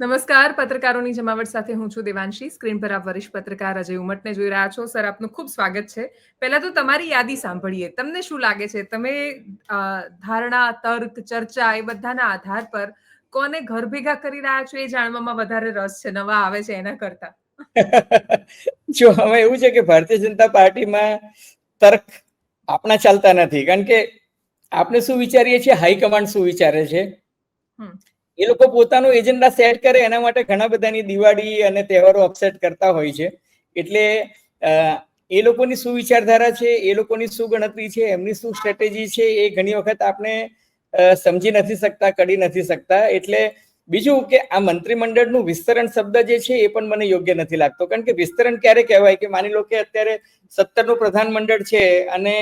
નમસ્કાર પત્રકારોની જમાવટ સાથે હું છું દેવાંશી. સ્ક્રીન પર આપ વરિષ્ઠ પત્રકાર અજય ઉમટને જોઈ રહ્યા છો. સર આપનું ખૂબ સ્વાગત છે. પહેલા તો તમારી યાદી સાંભળીએ. તમને શું લાગે છે? તમે ધારણા તર્ક ચર્ચા એ બધાના આધાર પર કોને ઘર ભેગા કરી રહ્યા છો એ જાણવામાં વધારે રસ છે નવા આવે છે એના કરતા? જો હવે એવું છે કે ભારતીય જનતા પાર્ટીમાં તર્ક આપણા ચાલતા નથી. કારણ કે આપણે શું વિચારીએ છીએ? હાઈકમાન્ડ શું વિચારે છે? એ લોકો પોતાનો એજન્ડા સેટ કરે, એના માટે ઘણા બધાની દિવાળી અને તહેવારો અપસેટ કરતા હોય છે. એટલે એ લોકોની શું વિચારધારા છે, એ લોકોની શું ગણતરી છે, એમની શું સ્ટ્રેટેજી છે, એ ઘણી વખત આપણે સમજી નથી શકતા, કરી નથી શકતા. એટલે, બીજું કે આ મંત્રીમંડળનું વિસ્તરણ શબ્દ જે છે, એ પણ મને યોગ્ય નથી લાગતો. કારણ કે વિસ્તરણ ક્યારે કહેવાય? કે માની લો કે અત્યારે સત્તરનું પ્રધાનમંડળ છે અને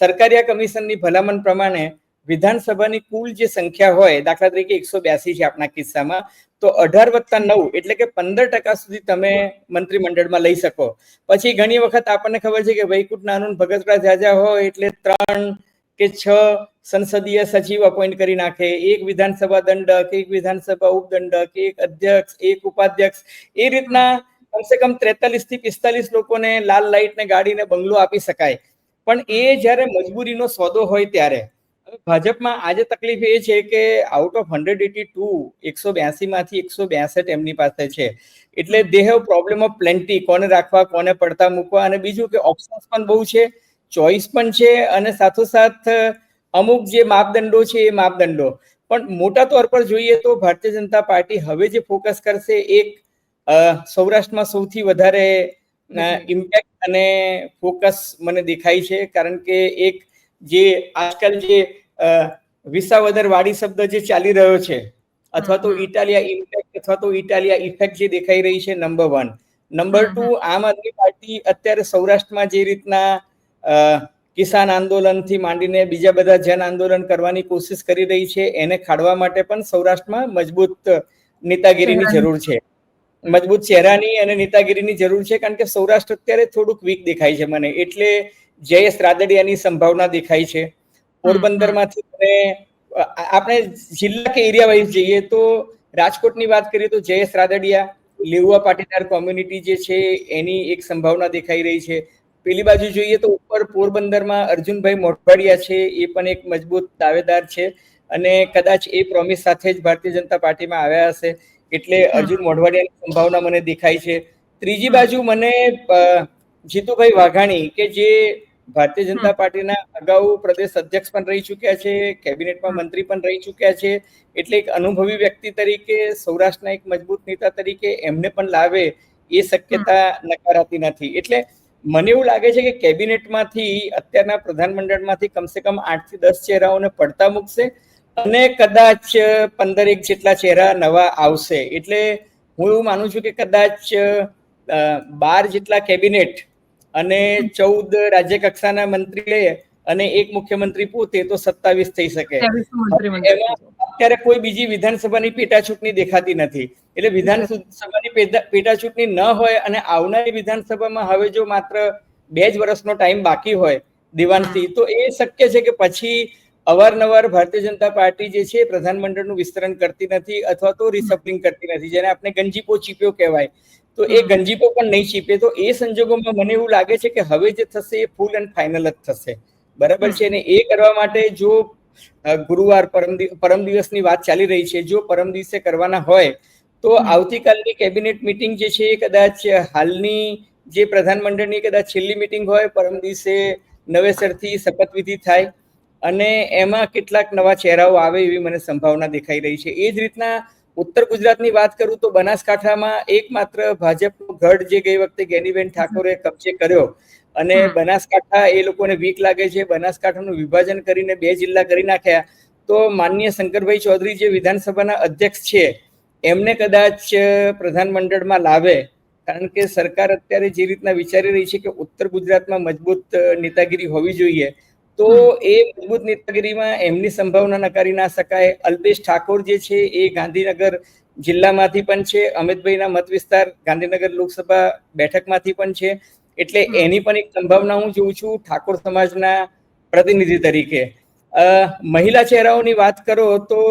સરકારી કમિશનની ભલામણ પ્રમાણે વિધાનસભાની કુલ જે સંખ્યા હોય, દાખલા તરીકે એકસો બ્યાસી છે આપણા કિસ્સામાં, તો અઢાર વત્તા નવ એટલે કે પંદર ટકા સુધી તમે મંત્રીમંડળમાં લઈ શકો. પછી ઘણી વખત આપણને ખબર છે કે વૈકુંઠ નાનું ભગતરા રાજા હોય એટલે ત્રણ કે છ સંસદીય સચિવ અપોઇન્ટ કરી નાખે. એક વિધાનસભા દંડક, એક વિધાનસભા ઉપદંડક, એક અધ્યક્ષ, એક ઉપાધ્યક્ષ. એ રીતના કમસે કમ ત્રેતાલીસથી પિસ્તાલીસ લોકોને લાલ લાઇટ ને ગાડીને બંગલો આપી શકાય. પણ એ જ્યારે મજબૂરીનો સોદો હોય ત્યારે ભાજપમાં આજે તકલીફ એ છે કે out of hundred eighty two એકસો બ્યાસી માંથી એકસો બ્યાસઠ એમની પાસે છે. એટલે they have problem of plenty કોને રાખવા કોને પડતા મૂકવા અને બીજું કે ઓપ્શન્સ પણ બહુ છે ચોઇસ પણ છે અને સાથોસાથ અમુક જે માપદંડો છે એ માપદંડો. પણ મોટા તોર પર જોઈએ તો ભારતીય જનતા પાર્ટી હવે જે ફોકસ કરશે એક સૌરાષ્ટ્રમાં સૌથી વધારે ઇમ્પેક્ટ અને ફોકસ મને દેખાય છે. કારણ કે એક જે આજકાલ જે વિસાવદર વાડી શબ્દ જે ચાલી રહ્યો છે અથવા તો ઇટાલિયા ઇમ્પેક્ટ અથવા તો ઇટાલિયા ઇફેક્ટ જે દેખાઈ રહી છે નંબર વન નંબર ટુ આમ આદમી પાર્ટી અત્યારે સૌરાષ્ટ્રમાં જે રીતના કિસાન આંદોલનથી માંડીને બીજા બધા જન આંદોલન કરવાની કોશિશ કરી રહી છે એને ખાડવા માટે પણ સૌરાષ્ટ્રમાં મજબૂત નેતાગીરીની જરૂર છે. મજબૂત ચહેરાની અને નેતાગીરીની જરૂર છે કારણ કે સૌરાષ્ટ્ર અત્યારે થોડુંક વીક દેખાય છે મને. એટલે જયેશ રાદડિયાની સંભાવના દેખાય છે. પોરબંદરમાંથી અને આપણે જિલ્લા કે એરિયા વાઇઝ જઈએ તો રાજકોટની વાત કરીએ તો જયેશ રાદડિયા લેઉવા પાટીદાર કોમ્યુનિટી જે છે એની એક સંભાવના દેખાઈ રહી છે. પેલી બાજુ જોઈએ તો ઉપર પોરબંદરમાં અર્જુનભાઈ મોઢવાડિયા છે એ પણ એક મજબૂત દાવેદાર છે અને કદાચ એ પ્રોમિસ સાથે જ ભારતીય જનતા પાર્ટીમાં આવ્યા હશે એટલે અર્જુન મોઢવાડિયાની સંભાવના મને દેખાય છે. ત્રીજી બાજુ મને જીતુભાઈ વાઘાણી કે જે ભારતીય જનતા પાર્ટીના અગાઉ પ્રદેશ અધ્યક્ષ પણ રહી ચુક્યા છે કેબિનેટમાં મંત્રી પણ રહી ચુક્યા છે એટલે એક અનુભવી વ્યક્તિ તરીકે સૌરાષ્ટ્રના એક મજબૂત નેતા તરીકે એમને પણ લાવે એ શક્યતા નકારાતી નથી. એટલે મને એવું લાગે છે કે કેબિનેટમાંથી અત્યારના પ્રધાનમંડળમાંથી કમસે કમ આઠથી દસ ચહેરાઓને પડતા મૂકશે અને કદાચ પંદર એક જેટલા ચહેરા નવા આવશે. એટલે હું એવું માનું છું કે કદાચ બાર જેટલા કેબિનેટ અને ચૌદ રાજ્ય કક્ષાના મંત્રી લે અને એક મુખ્યમંત્રી પોતે તો સત્તાવીસ થઈ શકે. અત્યારે કોઈ બીજી વિધાનસભાની પેટા ચૂંટણી દેખાતી નથી. એટલે વિધાનસભાની પેટા ચૂંટણી ન હોય અને આવનારી વિધાનસભામાં હવે જો માત્ર બે જ વર્ષનો ટાઈમ બાકી હોય દિવાનથી તો એ શક્ય છે કે પછી અવારનવાર ભારતીય જનતા પાર્ટી જે છે પ્રધાનમંડળનું વિસ્તરણ કરતી નથી અથવા તો રિસપ્લિંગ કરતી નથી જેને આપણે ગંજીપો ચીપ્યો કહેવાય. તો એ ગંજીપો પણ નહીં ચીપે તો એ સંજોગોમાં મને એવું લાગે છે કે હવે જે થશે એ ફૂલ એન્ડ ફાઇનલ જ થશે. બરાબર છે? અને એ કરવા માટે જો ગુરુવાર પરમ પરમ દિવસની વાત ચાલી રહી છે જો પરમ દિવસે કરવાના હોય તો આવતીકાલની કેબિનેટ મિટિંગ જે છે એ કદાચ હાલની જે પ્રધાનમંડળની કદાચ છેલ્લી મિટિંગ હોય પરમ દિવસે નવેસરથી શપથવિધિ થાય અને એમાં કેટલાક નવા ચહેરાઓ આવે એવી મને સંભાવના દેખાઈ રહી છે. એ જ રીતના ઉત્તર ગુજરાતની વાત કરું તો બનાસકાંઠામાં એકમાત્ર ભાજપનો ગઢ જે ગઈ વખતે ગેનીબેન ઠાકોરે કબજે કર્યો અને બનાસકાંઠા એ લોકોને વીક લાગે છે. બનાસકાંઠાનું વિભાજન કરીને બે જિલ્લા કરી નાખ્યા. તો માનનીય શંકરભાઈ ચૌધરી જે વિધાનસભાના અધ્યક્ષ છે એમને કદાચ પ્રધાનમંડળમાં લાવે. કારણ કે સરકાર અત્યારે જે રીતના વિચારી રહી છે કે ઉત્તર ગુજરાતમાં મજબૂત નેતાગીરી હોવી જોઈએ તો એ મજબૂત નેતાગીરીમાં એમની સંભાવના નકારી ના શકાય. અલ્પેશ ઠાકોર જે છે એ ગાંધીનગર જિલ્લામાંથી પણ છે. અમિતભાઈના મત વિસ્તાર ગાંધીનગર લોકસભા બેઠકમાંથી પણ છે. એટલે એની પણ એક સંભાવના હું જોઉં છું ઠાકોર સમાજના પ્રતિનિધિ તરીકે. મહિલા ચહેરાઓની વાત કરો તો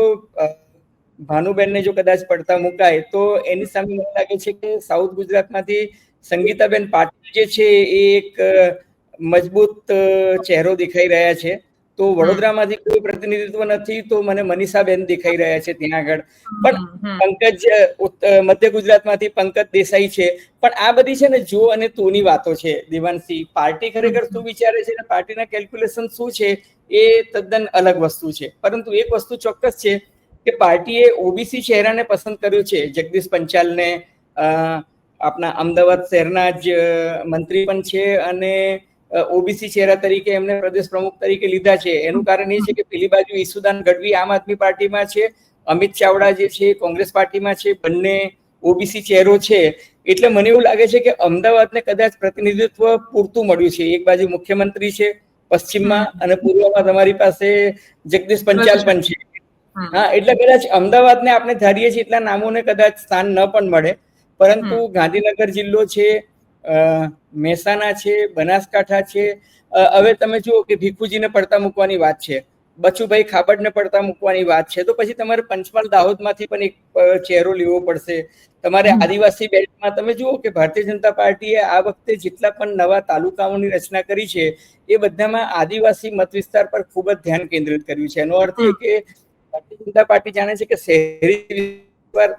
ભાનુબેનને જો કદાચ પડતા મુકાય તો એની સામે મને લાગે છે કે સાઉથ ગુજરાતમાંથી સંગીતાબેન પાટીલ જે છે એ એક મજબૂત ચહેરો દેખાઈ રહ્યા છે. તો વડોદરામાંથી કોઈ પ્રતિનિધિત્વ નથી તો મને મનીષાબેન દેખાઈ રહ્યા છે ત્યાં આગળ. પણ પંકજ મધ્ય ગુજરાતમાંથી પંકજ દેસાઈ છે. પણ આ બધી છે ને જો અને તોની વાતો છે. દેવાનસિંહ પાર્ટી ખરેખર શું વિચારે છે અને પાર્ટીના કેલ્ક્યુલેશન શું છે? એ તદ્દન અલગ વસ્તુ છે. પરંતુ એક વસ્તુ ચોક્કસ છે કે પાર્ટીએ ઓબીસી ચહેરાને પસંદ કર્યો છે. જગદીશ પંચાલને આપણા અમદાવાદ શહેરના જ મંત્રી પણ છે અને ઓબીસી ચહેરા તરીકે એમને પ્રદેશ પ્રમુખ તરીકે લીધા છે. એનું કારણ એ છે કે પેલી બાજુ ઈસુદાન ગઢવી આમ આદમી પાર્ટીમાં છે અમિત ચાવડા જે છે કોંગ્રેસ પાર્ટીમાં છે બંને ઓબીસી ચહેરો છે. એટલે મને એવું લાગે છે કે અમદાવાદને કદાચ પ્રતિનિધિત્વ પૂરતું મળ્યું છે. એક બાજુ મુખ્યમંત્રી છે પશ્ચિમમાં અને પૂર્વમાં તમારી પાસે જગદીશ પંચાલ પણ છે. હા એટલે કદાચ અમદાવાદને આપણે ધારીએ છીએ એટલા નામોને કદાચ સ્થાન ન પણ મળે. પરંતુ ગાંધીનગર જિલ્લો છે મહેસાણા છે બનાસકાંઠા છે. હવે તમે જુઓ કે ભીખુજીને પડતા મૂકવાની વાત છે. બચુભાઈ ખાબડને પડતા મૂકવાની વાત છે. તો પછી તમારે પંચમહાલ દાહોદમાંથી પણ એક ચહેરો લેવો પડશે. તમારે આદિવાસી બેલ્ટમાં તમે જુઓ કે ભારતીય જનતા પાર્ટીએ આ વખતે જેટલા પણ નવા તાલુકાઓની રચના કરી છે એ બધામાં આદિવાસી મત વિસ્તાર પર ખૂબ જ ધ્યાન કેન્દ્રિત કર્યું છે. એનો અર્થ એ કે ભારતીય જનતા પાર્ટી જાણે છે કે શહેરી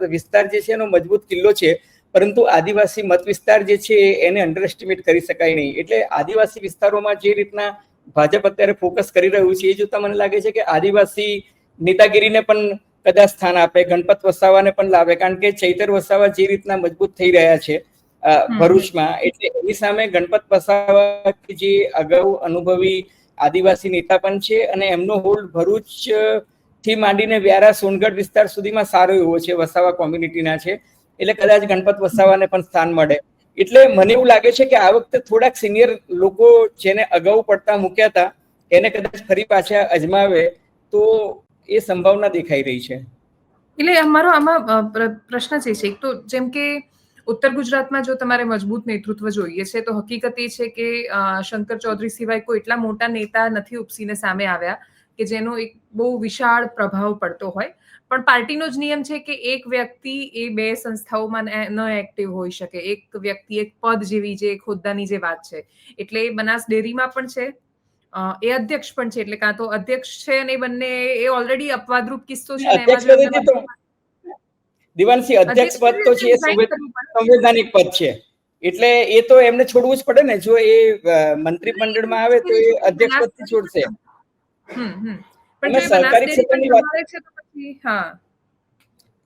વિસ્તાર જે છે એનો મજબૂત કિલ્લો છે. પરંતુ આદિવાસી મત વિસ્તાર જે છે એને અંડર એસ્ટિમેટ કરી શકાય નહીં. એટલે આદિવાસી વિસ્તારોમાં જે રીતના ભાજપ અત્યારે ફોકસ કરી રહ્યું છે એ જોતા મને લાગે છે કે આદિવાસી નેતાગીરીને પણ કદાચ સ્થાન આપે ગણપત વસાવાને પણ લાવે કારણ કે ચૈતર વસાવા જે રીતના મજબૂત થઈ રહ્યા છે ભરૂચમાં એટલે એની સામે ગણપત વસાવા જે અગાઉ અનુભવી આદિવાસી નેતા પણ છે અને એમનો હોલ્ડ ભરૂચથી માંડીને વ્યારા સોનગઢ વિસ્તાર સુધીમાં સારો એવો છે વસાવા કોમ્યુનિટીના છે. એટલે કદાચ ગણપત વસાવાને પણ સ્થાન મળે. એટલે મને એવું લાગે છે કે આ વખતે થોડાક સિનિયર લોકો જેને અગાઉ પડતા મૂક્યા હતા, એને કદાચ ફરી પાછા અજમાવે, તો એ સંભાવના દેખાઈ રહી છે. એટલે અમારો આમાં પ્રશ્ન છે એક તો જેમ કે ઉત્તર ગુજરાતમાં જો તમારે મજબૂત નેતૃત્વ જોઈએ છે, તો હકીકત એ છે કે શંકર ચૌધરી સિવાય કોઈ એટલા મોટા નેતા નથી ઉપસીને સામે આવ્યા કે જેનો એક બહુ વિશાળ પ્રભાવ પડતો હોય. પણ પાર્ટીનો જ નિયમ છે કે એક વ્યક્તિ એ બે સંસ્થાઓમાં ન એક્ટિવ હોઈ શકે. એક વ્યક્તિ એક પદ જેવી જે એક હોદ્દાની જે વાત છે. એટલે બનાસ ડેરીમાં પણ છે. એ અધ્યક્ષ પણ છે. એટલે કાં તો અધ્યક્ષ છે અને બંને એ ઓલરેડી અપવાદરૂપ કિસ્સો છે દિવાનસિંહ અધ્યક્ષ પદ તો છે સંવૈધાનિક પદ છે. એટલે એ તો એમને છોડવું જ પડે ને. જો એ મંત્રીમંડળમાં આવે તો એ અધ્યક્ષ પદથી છોડશે. પણ સરકારી ક્ષેત્રની વાત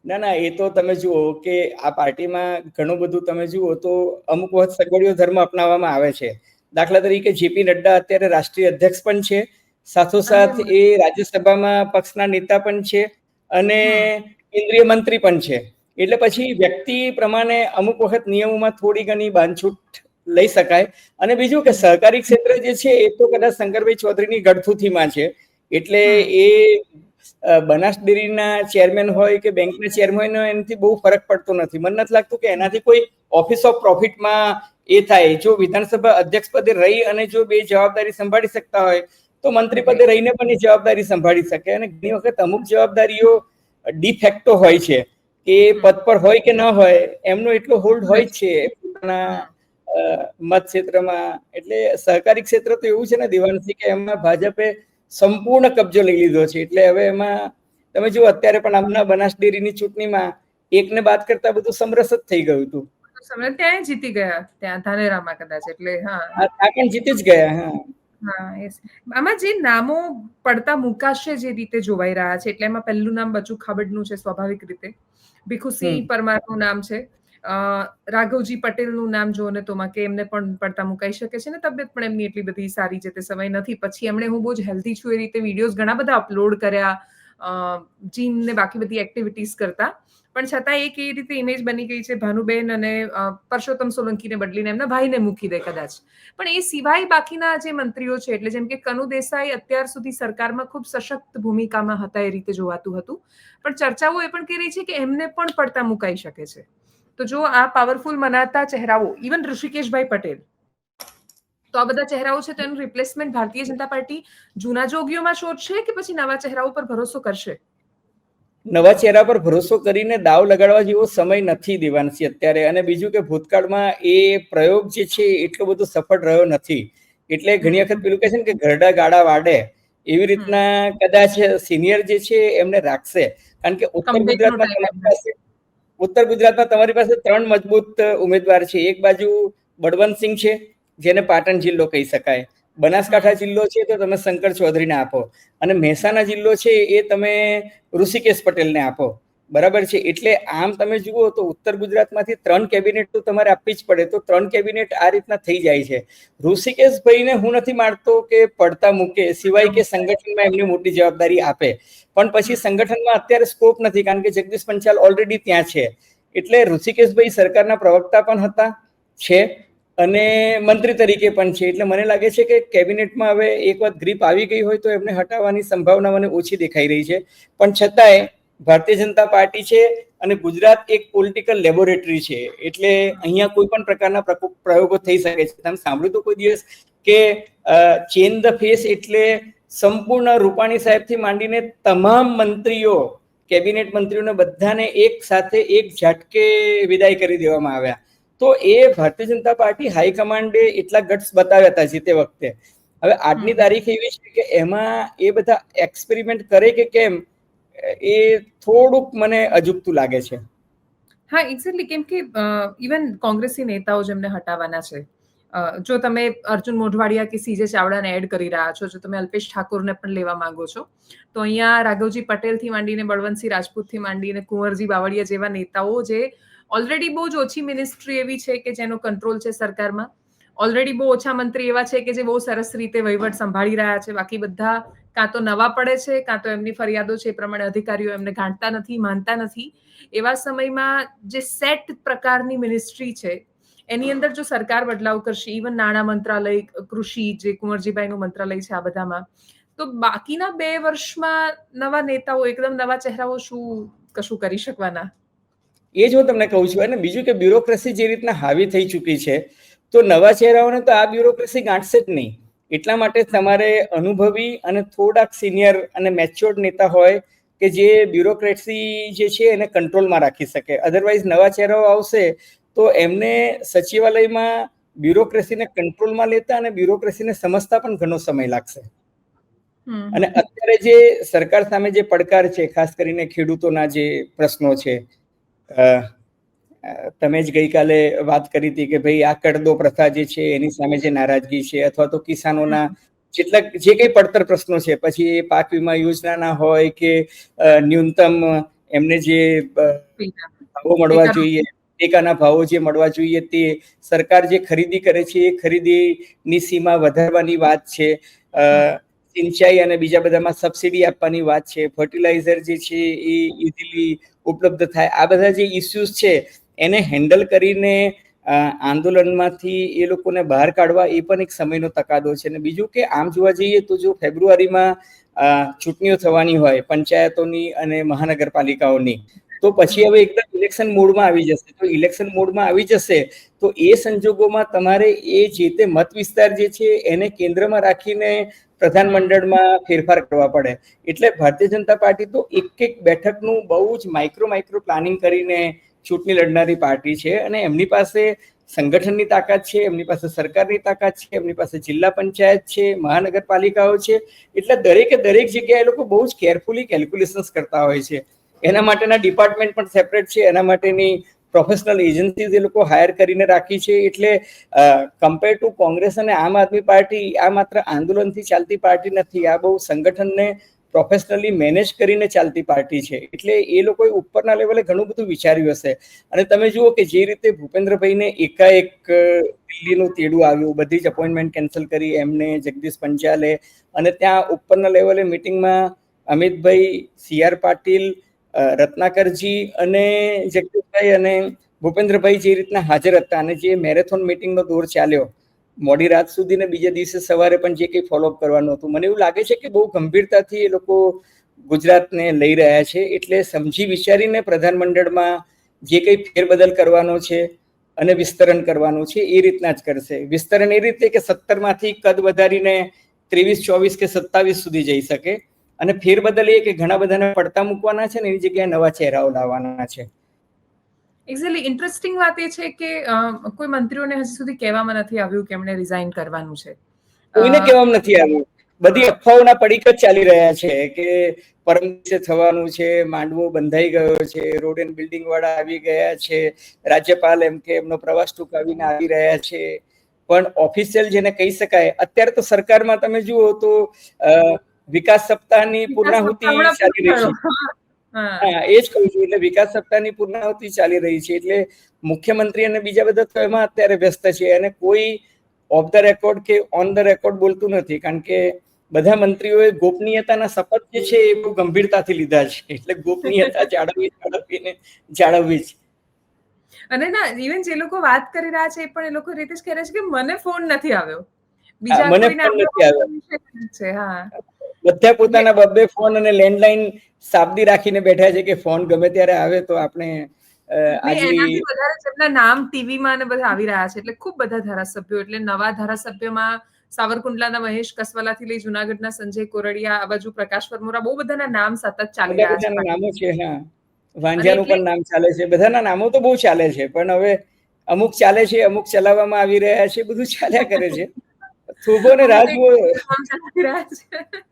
ના ના એ તો તમે જુઓ કે આ પાર્ટીમાં ઘણું બધું તમે જુઓ તો અમુક વખત સગવડીઓ ધર્મ અપનાવવામાં આવે છે. દાખલા તરીકે જેપી નડ્ડા અત્યારે રાષ્ટ્રીય અધ્યક્ષ પણ છે. સાથોસાથ એ રાજ્યસભામાં પક્ષના નેતા પણ છે અને કેન્દ્રીય મંત્રી પણ છે. એટલે પછી વ્યક્તિ પ્રમાણે અમુક વખત નિયમોમાં થોડી ઘણી બાંધછૂટ લઈ શકાય. અને બીજું કે સહકારી ક્ષેત્ર જે છે એ તો કદાચ શંકરભાઈ ચૌધરીની ગઢથુથીમાં છે. એટલે એ બનાસ ડેરીના ચેરમેન હોય કે બેંકના ચેરમેન હોય એનાથી બહુ ફરક પડતો નથી. મને નથી લાગતું કે એનાથી કોઈ ઓફિસ ઓફ પ્રોફિટમાં એ થાય. જો વિધાનસભા અધ્યક્ષ પદે રહી અને જો બે જવાબદારી સંભાળી શકતા હોય, તો મંત્રી પદે રહીને પણ એ જવાબદારી સંભાળી શકે. અને ઘણી વખત અમુક જવાબદારીઓ ડિફેક્ટો હોય છે કે પદ પર હોય કે ન હોય, એમનો એટલો હોલ્ડ હોય છે પોતાના મત ક્ષેત્રમાં એટલે સહકારી ક્ષેત્ર તો એવું છે ને, દિવાનસિંહ કે એમાં ભાજપે સંપૂર્ણ કબજો લઈ લીધો છે. એટલે હવે એમાં તમે જુઓ અત્યારે પણ આમના બનાસ ડેરીની ચૂંટણીમાં એકને બાદ કરતા બધું સમરસ જ થઈ ગયું હતું. ત્યાં જીતી ગયા. ત્યાં ધાનેરામાં કદાચ એટલે હા. આ પણ જીતી જ ગયા હા. હા આમાં જે નામો પડતા મુકાશે જે રીતે જોવાઈ રહ્યા છે એટલે એમાં પહેલું નામ બચુ ખાબડનું છે સ્વાભાવિક રીતે. ભીખુસિંહ પરમારનું નામ છે. રાઘવજી પટેલનું નામ જો ને તો કે એમને પણ પડતા મુકાઈ શકે છે ને તબિયત પણ એમની એટલી બધી સારી છે તે સમય નથી. પછી એમણે હું બહુ જ હેલ્ધી છું એ રીતે વિડીયોઝ ઘણા બધા અપલોડ કર્યા જીમ ને બાકી બધી એક્ટિવિટીઝ કરતા. પણ છતાં એક એ રીતે ઇમેજ બની ગઈ છે ભાનુબેન અને પરસોત્તમ સોલંકીને બદલીને એમના ભાઈને મૂકી દે કદાચ. પણ એ સિવાય બાકીના જે મંત્રીઓ છે એટલે જેમ કે કનુ દેસાઈ અત્યાર સુધી સરકારમાં ખૂબ સશક્ત ભૂમિકામાં હતા એ રીતે જોવાતું હતું. પણ ચર્ચાઓ એ પણ કરી છે કે એમને પણ પડતા મુકાઈ શકે છે. તો જો આ પાવરફુલ મનાતા ચહેરાઓ. ઇવન ઋષિકેશભાઈ પટેલ. તો આ બધા ચહેરાઓ છે તેનું રિપ્લેસમેન્ટ ભારતીય જનતા પાર્ટી જૂના જોગીઓમાં શોધશે કે પછી નવા ચહેરાઓ પર ભરોસો કરશે? નવા ચહેરા પર ભરોસો કરીને દાવ લગાડવા જેવો સમય નથી દેવાનસી અત્યારે. અને બીજું કે ભૂતકાળમાં એ પ્રયોગ જે છે એટલો બધો સફળ રહ્યો નથી. એટલે ઘણી વખત પેલું કહે છે ને કે ઘરડા ગાડા વાડે. એવી રીતના કદાચ સિનિયર જે છે એમને રાખશે. કારણ કે ઉત્તર ગુજરાતમાં ઉત્તર ગુજરાતમાં તમારી પાસે ત્રણ મજબૂત ઉમેદવાર છે. એક બાજુ બળવંતસિંહ છે, જેને પાટણ જિલ્લો કહી શકાય. બનાસકાંઠા જિલ્લો છે, તો તમે શંકર ચૌધરીને આપો. અને મહેસાણા જિલ્લો છે, એ તમે ઋષિકેશ પટેલને આપો. બરાબર છે? એટલે આમ તમે જુઓ તો ઉત્તર ગુજરાતમાંથી ત્રણ કેબિનેટ તો તમારે આપવી જ પડે. તો ત્રણ કેબિનેટ આ રીતના થઈ જાય છે. ઋષિકેશભાઈને હું નથી માનતો કે પડતા મૂકે, સિવાય કે સંગઠનમાં એમની મોટી જવાબદારી આપે. પણ પછી સંગઠનમાં અત્યારે સ્કોપ નથી, કારણ કે જગદીશ પંચાલ ઓલરેડી ત્યાં છે. એટલે ઋષિકેશભાઈ સરકારના પ્રવક્તા પણ હતા, છે, અને મંત્રી તરીકે પણ છે. એટલે મને લાગે છે કે કેબિનેટમાં હવે એક વાત ગ્રીપ આવી ગઈ હોય તો એમને હટાવવાની સંભાવના મને ઓછી દેખાઈ રહી છે. પણ છતાંય ભારતીય જનતા પાર્ટી છે અને ગુજરાત એક પોલિટિકલ લેબોરેટરી છે. એટલે અહીંયા કોઈ પણ પ્રકારના પ્રયોગો થઈ શકે છે. તમે સાંભળ્યું તો કોઈ દિવસ કે ચેન ધ ફેસ એટલે સંપૂર્ણ રૂપાણી સાહેબથી માંડીને તમામ મંત્રીઓ કેબિનેટ મંત્રીઓને બધાને એક સાથે એક ઝાટકે વિદાય કરી દેવામાં આવ્યા. તો એ ભારતીય જનતા પાર્ટી હાઈકમાન્ડે એટલા ગટ્સ બતાવ્યા હતા જે તે વખતે. હવે આજની તારીખ એવી છે કે એમાં એ બધા એક્સપેરિમેન્ટ કરે કે કેમ એ થોડુંક મને અજુગતું લાગે છે. હા એક્ઝેક્ટલી કેમ કે ઇવન કોંગ્રેસી નેતાઓ જેમને હટાવવાના છે. જો તમે અર્જુન મોઢવાડિયા કે સીજે ચાવડાને એડ કરી રહ્યા છો, જો તમે અલ્પેશ ઠાકોરને પણ લેવા માંગો છો, તો અહીંયા રાઘવજી પટેલથી માંડીને, બળવંતસિંહ રાજપૂતથી માંડીને, કુંવરજી બાવળિયા જેવા નેતાઓ જે ઓલરેડી બહુ જ ઓછી મિનિસ્ટ્રી એવી છે કે જેનો કંટ્રોલ છે સરકારમાં. ઓલરેડી બહુ ઓછા મંત્રી એવા છે કે જે બહુ સરસ રીતે વહીવટ સંભાળી રહ્યા છે. બાકી બધા કાં તો નવા પડે છે, કાં તો એમની ફરિયાદો છે, એ પ્રમાણે અધિકારીઓ એમને ગાંઠતા નથી, માનતા નથી. એવા સમયમાં જે સેટ પ્રકારની મિનિસ્ટ્રી છે એની અંદર જો સરકાર બદલાવ કરશે ઇવન નાણાં મંત્રાલય, કૃષિ, જે કુંવરજીભાઈનું મંત્રાલય છે આ બધામાં, તો બાકીના બે વર્ષમાં નવા નેતાઓ, એકદમ નવા ચહેરાઓ શું, કશું કરી શકવાના? એ જ હું તમને કહું છું. અને બીજું કે બ્યુરોક્રેસી જે રીતના હાવી થઈ ચૂકી છે, તો નવા ચહેરાઓને તો આ બ્યુરોક્રેસી ગાંઠશે જ નહીં. એટલા માટે તમારે અનુભવી અને થોડાક સિનિયર અને મેચ્યોર્ડ નેતા હોય કે જે બ્યુરોક્રેસી જે છે એને કંટ્રોલમાં રાખી શકે. અધરવાઇઝ નવા ચહેરાઓ આવશે તો એમને સચિવાલયમાં બ્યુરોક્રેસીને કંટ્રોલમાં લેતા અને બ્યુરોક્રેસીને સમજતા પણ ઘણો સમય લાગશે. અને અત્યારે જે સરકાર સામે જે પડકાર છે ખાસ કરીને ખેડૂતોના જે પ્રશ્નો છે તમે જ ગઈકાલે વાત કરી હતી કે ભાઈ આ કડદો પ્રથા જે છે એની સામે જે નારાજગી છે અથવા તો કિસાનોના જેટલા જે કઈ પડતર પ્રશ્નો છે પછી એ પાક વીમા યોજનાના હોય કે ન્યૂનતમ એમને જે ભાવો મળવા જોઈએ. ટેકાના ભાવો જે મળવા જોઈએ તે સરકાર જે ખરીદી કરે છે એ ખરીદીની સીમા વધારવાની વાત છે. સિંચાઈ અને બીજા બધામાં સબસિડી આપવાની વાત છે. ફર્ટિલાઇઝર જે છે એ ઇઝીલી ઉપલબ્ધ થાય. આ બધા જે ઇસ્યુઝ છે એને હેન્ડલ કરીને આંદોલનમાંથી એ લોકોને બહાર કાઢવા એ પણ એક સમયનો તકાદો છે. અને બીજું કે આમ જોવા જઈએ તો જો ફેબ્રુઆરીમાં ચૂંટણીઓ થવાની હોય પંચાયતોની અને મહાનગરપાલિકાઓની તો પછી હવે એકદમ ઇલેક્શન મોડમાં આવી જશે. તો ઇલેક્શન મોડમાં આવી જશે, તો એ સંજોગોમાં તમારે એ જે તે મત વિસ્તાર જે છે એને કેન્દ્રમાં રાખીને પ્રધાનમંડળમાં ફેરફાર કરવા પડે. એટલે ભારતીય જનતા પાર્ટી તો એક એક બેઠકનું બહુ જ માઇક્રો માઇક્રો પ્લાનિંગ કરીને ચૂંટણી લડનારી પાર્ટી છે અને એમની પાસે સંગઠનની તાકાત છે, એમની પાસે સરકારની તાકાત છે, એમની પાસે જિલ્લા પંચાયત છે, મહાનગરપાલિકાઓ છે. એટલે દરેકે દરેક જગ્યાએ લોકો બહુ જ કેરફુલી કેલ્ક્યુલેશન્સ કરતા હોય છે. એના માટેના ડિપાર્ટમેન્ટ પણ સેપરેટ છે. એના માટેની પ્રોફેશનલ એજન્સીઝ એ લોકો હાયર કરીને રાખી છે. એટલે કમ્પેર ટુ કોંગ્રેસ અને આમ આદમી પાર્ટી, આ માત્ર આંદોલનથી ચાલતી પાર્ટી નથી. આ બહુ સંગઠનને પ્રોફેશનલી મેનેજ કરીને ચાલતી પાર્ટી છે. એટલે એ લોકોએ ઉપરના લેવલે ઘણું બધું વિચાર્યું હશે. અને તમે જુઓ કે જે રીતે ભૂપેન્દ્રભાઈને એકાએક દિલ્હીનું તેડું આવ્યું, બધી જ અપોઇન્ટમેન્ટ કેન્સલ કરી, એમને જગદીશ પંચાલે. અને ત્યાં ઉપરના લેવલે મિટિંગમાં અમિતભાઈ, સી આર પાટીલ રત્નાકરજી અને જગદીશભાઈ અને ભૂપેન્દ્રભાઈ જે રીતના હાજર હતા અને જે મેરેથોન મિટિંગનો દોર ચાલ્યો, મોડી રાત સુધી ને બીજા દિવસે સવારે પણ જે કંઈ ફોલોઅપ કરવાનું હતું, મને એવું લાગે છે કે બહુ ગંભીરતાથી એ લોકો ગુજરાતને લઈ રહ્યા છે, એટલે સમજી વિચારીને પ્રધાનમંડળમાં જે કંઈ ફેરબદલ કરવાનો છે અને વિસ્તરણ કરવાનું છે, એ રીતના જ કરશે. વિસ્તરણ એ રીતે કે સત્તરમાંથી કદ વધારીને ત્રેવીસ, ચોવીસ કે સત્તાવીસ સુધી જઈ શકે. અને ફેરબદલ એ કે ઘણા બધાને પડતા મૂકવાના છે ને એની જગ્યાએ નવા ચહેરાઓ લાવવાના છે. એક્ઝેક્ટલી ઇન્ટરેસ્ટિંગ વાત એ છે કે કોઈ મંત્રીઓને હજી સુધી કહેવામાં નથી આવ્યું કે એમણે રિઝાઇન કરવાનું છે. કોઈને કહેવામાં નથી આવ્યું. બધી અફવાઓના પડીક જ ચાલી રહ્યા છે કે પરમ દિવસે થવાનું છે માંડવો બંધાઈ ગયો છે રોડ એન્ડ બિલ્ડિંગ વાળા આવી ગયા છે રાજ્યપાલ એમ કે એમનો પ્રવાસ ટૂંકાવીને આવી રહ્યા છે. પણ ઓફિશિયલ જેને કહી શકાય અત્યારે તો સરકારમાં તમે જુઓ તો વિકાસ સપ્તાહની પૂર્ણાહુતિ ચાલી રહી છે. હા. એ જ કહું છું એટલે વિકાસ સપ્તાહની પૂર્ણાહુતિ ચાલી રહી છે એટલે મુખ્યમંત્રી અને બીજા બધા તો એમાં અત્યારે વ્યસ્ત છે અને કોઈ ઓફ ધ રેકોર્ડ કે ઓન ધ રેકોર્ડ બોલતું નથી કારણ કે બધા મંત્રીઓએ ગોપનીયતાના શપથ જે છે એ બહુ ગંભીરતાથી લીધા છે એટલે ગોપનીયતા જાળવવી જાળવવીને જાળવવી જ. અને ના ઇવન જે લોકો વાત કરી રહ્યા છે એ પણ એ લોકો રીતે જ કહે છે કે મને ફોન નથી આવ્યો. બીજા મને ફોન નથી આવ્યો. છે હા. બધા પોતાના બબ્બે ફોન અને લેન્ડલાઈન સાબદી રાખીને બેઠા છે કે ફોન ગમે ત્યારે આવે તો આપણે નામ ટીવીમાં ને બધા આવી રહ્યા છે એટલે ખૂબ બધા ધારાસભ્યો એટલે નવા ધારાસભ્યમાં સાવરકુંડલાના મહેશ કસવાલાથી લઈ જુનાગઢના સંજય કોરડિયા આ બાજુ પ્રકાશ પરમોરા બહુ બધાના નામ સતત ચાલી રહ્યા છે. નામો છે હા. વાંઝાનું પણ નામ ચાલે છે. બધાના નામો તો બહુ ચાલે છે પણ હવે અમુક ચાલે છે અમુક ચલાવવામાં આવી રહ્યા છે બધું ચાલ્યા કરે છે. થોભો ને રાહ જુઓ નામ ચાલી રહ્યા છે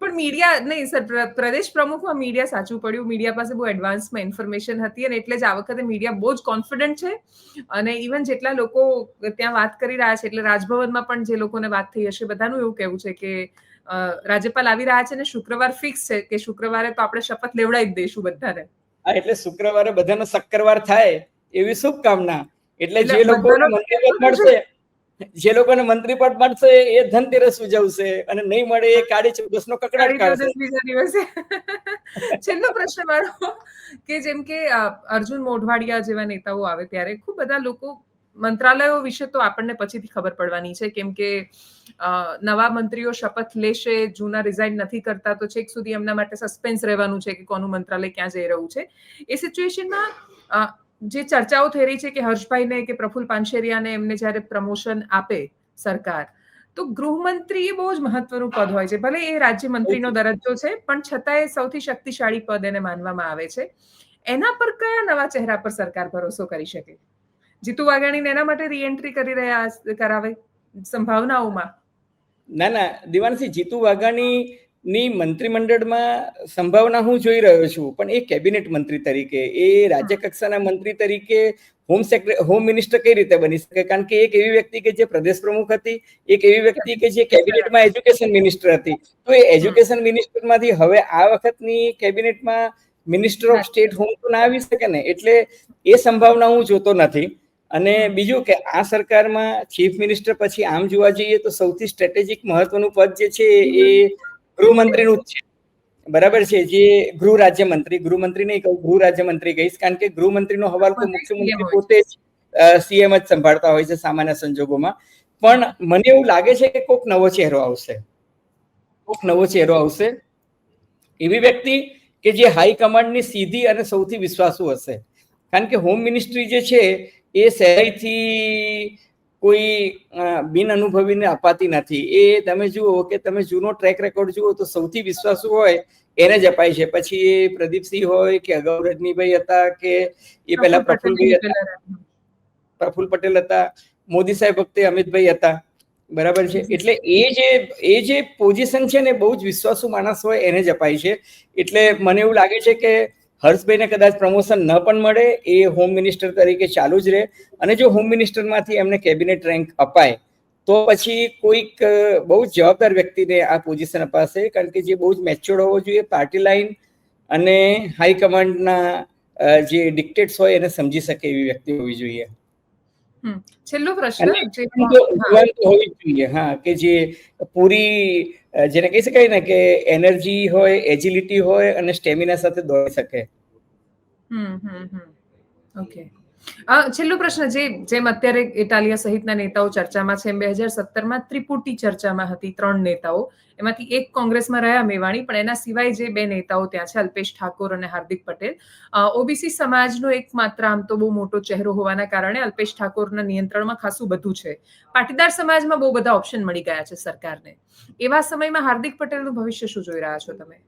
પણ મીડિયા નહીં સર પ્રદેશ પ્રમુખમાં મીડિયા સાચું પડ્યું. મીડિયા પાસે બહુ એડવાન્સમાં ઇન્ફોર્મેશન હતી અને એટલે જ આ વખતે મીડિયા બહુ જ કોન્ફિડન્ટ છે. અને ઇવન જેટલા લોકો ત્યાં વાત કરી રહ્યા છે એટલે રાજભવનમાં પણ જે લોકોને વાત થઈ હશે બધાનું એવું કહેવું છે કે રાજ્યપાલ આવી રહ્યા છે ને શુક્રવાર ફિક્સ છે કે શુક્રવારે તો આપણે શપથ લેવડાવી જ દઈશું બધાને. એટલે શુક્રવારે બધાનો શક્કરવાર થાય એવી શુભકામના. એટલે જે લોકો મળશે જે લોકોને મંત્રી પદ મળશે એ ધનતેરસ ઉજવશે અને નહીં મળે એ કાળી ચૌદસ નો કકડાટ કાઢશે. બીજા દિવસે. છેલ્લો પ્રશ્ન મારો કે જેમ કે અર્જુન મોઢવાડિયા જેવા નેતાઓ આવે ત્યારે ખૂબ બધા લોકો મંત્રાલયો વિશે તો આપણને પછીથી ખબર પડવાની છે કેમ કે નવા મંત્રીઓ શપથ લેશે જૂના રિઝાઇન નથી કરતા તો છેક સુધી એમના માટે સસ્પેન્સ રહેવાનું છે કે કોનું મંત્રાલય ક્યાં જઈ રહ્યું છે. એ સિચ્યુએશનમાં જે ચર્ચાઓ થઈ રહી છે કે હર્ષભાઈને કે પ્રફુલ પાનશેરિયાને એમને જ્યારે પ્રમોશન આપે સરકાર તો ગૃહમંત્રી એ બહુ જ મહત્વનું પદ હોય છે. ભલે એ રાજ્યમંત્રીનો દરજ્જો છે પણ છતાં એ સૌથી શક્તિશાળી પદ એને માનવામાં આવે છે. એના પર કયા નવા ચહેરા પર સરકાર ભરોસો કરી શકે? જીતુ વાઘાણીને એના માટે રીએન્ટ્રી કરી રહ્યા કરાવે સંભાવનાઓમાં? ના ના દિવાનસિંહ જીતુ વાઘાણી ની મંત્રીમંડળમાં સંભાવના હું જોઈ રહ્યો છું પણ એ કેબિનેટ મંત્રી તરીકે એ રાજ્ય કક્ષાના મંત્રી તરીકે હોમ સેક્રેટરી હોમ મિનિસ્ટર કઈ રીતે બની શકે? કારણ કે એક એવી વ્યક્તિ કે જે પ્રદેશ પ્રમુખ હતી એક એવી વ્યક્તિ કે જે કેબિનેટમાં એજ્યુકેશન મિનિસ્ટર હતી. તો એ એજ્યુકેશન મિનિસ્ટરમાંથી હવે આ વખતની કેબિનેટમાં મિનિસ્ટર ઓફ સ્ટેટ હોમ તો ના આવી શકે ને? એટલે એ સંભાવના હું જોતો નથી. અને બીજું કે આ સરકારમાં ચીફ મિનિસ્ટર પછી આમ જોવા જઈએ તો સૌથી સ્ટ્રેટેજિક મહત્વનું પદ જે છે એ ગૃહમંત્રીનું જ છે. બરાબર છે જે ગૃહ રાજ્યમંત્રી ગૃહમંત્રી નહીં કહું ગૃહ રાજ્યમંત્રી કહીશ કારણ કે ગૃહમંત્રીનો હવાલ તો મુખ્યમંત્રી પોતે જ સીએમ જ સંભાળતા હોય છે સામાન્ય સંજોગોમાં. પણ મને એવું લાગે છે કે કોઈક નવો ચહેરો આવશે. કોઈક નવો ચહેરો આવશે. એવી વ્યક્તિ કે જે હાઈકમાન્ડની સીધી અને સૌથી વિશ્વાસુ હશે. કારણ કે હોમ મિનિસ્ટ્રી જે છે એ સહેલાઈથી કોઈ બિન અનુભવીને અપાતી નથી. એ તમે જુઓ કે તમે જૂનો ટ્રેક રેકોર્ડ જુઓ તો સૌથી વિશ્વાસુ હોય એને જ અપાય છે. પછી એ પ્રદીપસિંહ હોય કે અગાઉ રજનીભાઈ હતા કે એ પહેલા પ્રફુલભાઈ હતા. પ્રફુલ પટેલ હતા. મોદી સાહેબ વખતે અમિતભાઈ હતા. બરાબર છે? એટલે એ જે એ જે પોઝિશન છે ને બહુ જ વિશ્વાસુ માણસ હોય એને જ અપાય છે. એટલે મને એવું લાગે છે કે હર્ષભાઈને કદાચ પ્રમોશન ન પણ મળે, એ હોમ મિનિસ્ટર તરીકે ચાલુ જ રહે. અને જો હોમ મિનિસ્ટરમાંથી એમને કેબિનેટ રેન્ક અપાય, તો પછી કોઈક બહુ જ જવાબદાર વ્યક્તિને આ પોઝિશન અપાશે. કારણ કે જે બહુ જ મેચ્યોર્ડ હોવો જોઈએ પાર્ટી લાઈન અને હાઈકમાન્ડના જે ડિક્ટેટ્સ હોય એને સમજી શકે એવી વ્યક્તિ હોવી જોઈએ. છેલ્લો પ્રશ્ન હોવી જોઈએ હા કે જે પૂરી જેને કહી શકાય ને કે એનર્જી હોય એજિલિટી હોય અને સ્ટેમિના સાથે દોડી શકે. ઓકે. અ, છેલ્લો પ્રશ્ન જે, જેમ અત્યારે ઇટાલિયા સહિતના નેતાઓ ચર્ચામાં છે બે હજાર સત્તરમાં ત્રિપુટી ચર્ચામાં હતી ત્રણ નેતાઓ. એમાંથી એક કોંગ્રેસમાં રહ્યા મેવાણી, પણ એના સિવાય જે બે નેતાઓ ત્યાં છે, અલ્પેશ ઠાકોર અને હાર્દિક પટેલ. ઓબીસી સમાજનો એક માત્ર આમ તો બહુ મોટો ચહેરો હોવાના કારણે અલ્પેશ ઠાકોરના નિયંત્રણમાં ખાસું બધું છે. પાટીદાર સમાજમાં બહુ બધા ઓપ્શન મળી ગયા છે સરકારને. એવા સમયમાં હાર્દિક પટેલનું ભવિષ્ય શું જોઈ રહ્યા છો તમે?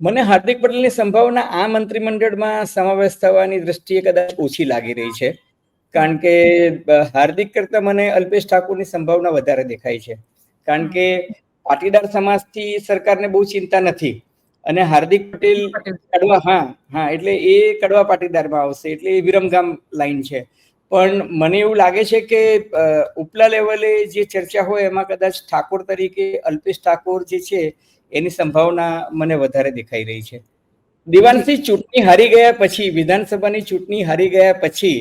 મને હાર્દિક પટેલની સંભાવના આ મંત્રીમંડળમાં સમાવેશ થવાની દ્રષ્ટિએ કદાચ ઓછી લાગી રહી છે. કારણ કે હાર્દિક કરતા મને અલ્પેશ ઠાકોરની સંભાવના વધારે દેખાય છે. કારણ કે પાટીદાર સમાજથી સરકારને બહુ ચિંતા નથી. અને હાર્દિક પટેલ કડવા હા હા એટલે એ કડવા પાટીદારમાં આવશે એટલે એ વિરમગામ લાઈન છે. પણ મને એવું લાગે છે કે ઉપલા લેવલે જે ચર્ચા હોય એમાં કદાચ ઠાકોર તરીકે અલ્પેશ ઠાકોર જે છે એની સંભાવના મને વધારે દેખાઈ રહી છે. દિવાનસિંહ ચૂંટણી હારી ગયા પછી વિધાનસભાની ચૂંટણી હારી ગયા પછી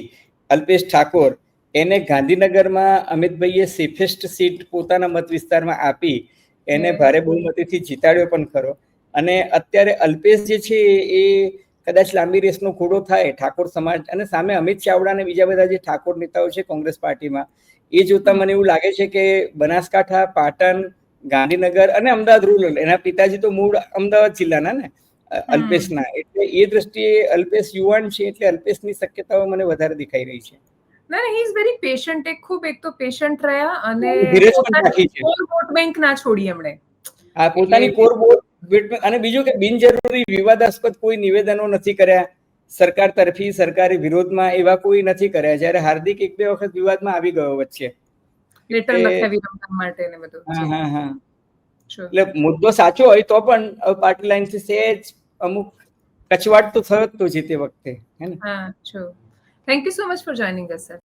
અલ્પેશ ઠાકોર એને ગાંધીનગરમાં અમિતભાઈએ સેફેસ્ટ સીટ પોતાના મત વિસ્તારમાં આપી એને ભારે બહુમતીથી જીતાડ્યો પણ ખરો. અને અત્યારે અલ્પેશ જે છે એ કદાચ લાંબી રેસનો ઘોડો થાય ઠાકોર સમાજ અને સામે અમિત ચાવડા અને બીજા બધા જે ઠાકોર નેતાઓ છે કોંગ્રેસ પાર્ટીમાં એ જોતા મને એવું લાગે છે કે બનાસકાંઠા પાટણ ગાંધીનગર અને અમદાવાદ રૂરલ એના પિતાજી તો મૂળ અમદાવાદ જિલ્લાના ને અલ્પેશના. એટલે એ દ્રષ્ટિએ અલ્પેશ યુવાન છે એટલે અલ્પેશની શક્યતાઓ મને વધારે દેખાઈ રહી છે. ના હી ઇઝ વેરી પેશન્ટ એક ખૂબ એક તો પેશન્ટ રહ્યા અને ધીરજ પણ રાખી છે. વોટ બેંક ના છોડી એમણે. આ પોતાની કોર વોટ અને બીજું કે બિનજરૂરી વિવાદાસ્પદ કોઈ નિવેદનો નથી કર્યા. સરકાર તરફી સરકારી વિરોધમાં એવા કોઈ નથી કર્યા. જ્યારે હાર્દિક એક બે વખત વિવાદમાં આવી ગયો વચ્ચે. લેટર લખાવી રમવા માટે ને બધું. હા હા હા. એટલે મુદ્દો સાચો હોય તો પણ પાર્ટી લાઈનથી સેજ અમુક કચવાટ તો થયો જ તો જે તે વખતે હે ને? હા. Thank you so much for joining us, sir.